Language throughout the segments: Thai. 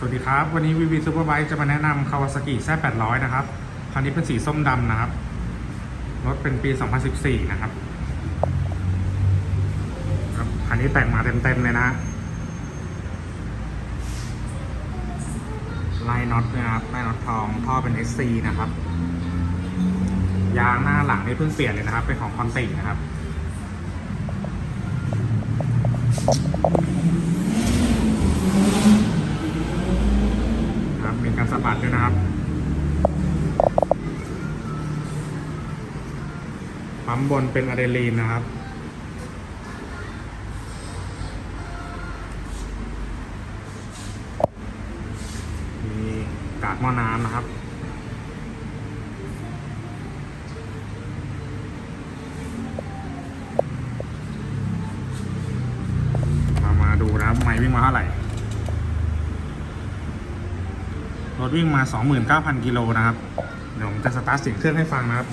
สวัสดีครับ วันนี้วีวีซูเปอร์ไบค์จะมาแนะนำคาวาซากิแซ่800 นะครับ คันนี้เป็นสีส้มดำนะครับ รถเป็นปี 2014 นะครับครับคันนี้แต่งมาเต็มๆเลยนะไล่น็อตนะครับไล่น็อตทองท่อเป็น SC นะครับ ยางหน้าหลังนี่เพิ่งเปลี่ยนเลยนะครับ เป็นของคอนตินะครับ ครับ มีการสะบัดด้วยนะครับ ปั๊มบนเป็นอะดรีนาลีนนะครับ มีกากหม้อน้ำนะครับมามาดูนะครับ ไม่วิ่งมาเท่าไหร่ รถวิ่งมา 29,000 กิโลนะครับ เดี๋ยวผมจะสตาร์ทเสียงเครื่องให้ฟังนะครับ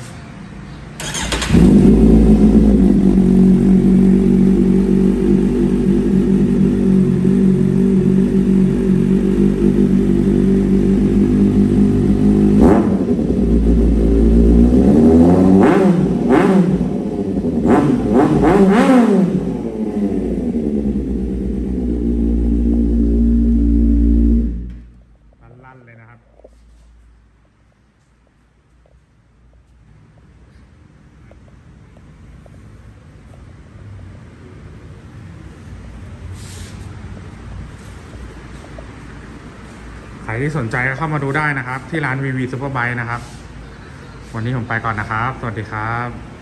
ใครที่สนใจก็เข้ามาดูได้นะครับ ที่ร้าน VV Superbike นะครับ วันนี้ผมไปก่อนนะครับ สวัสดีครับ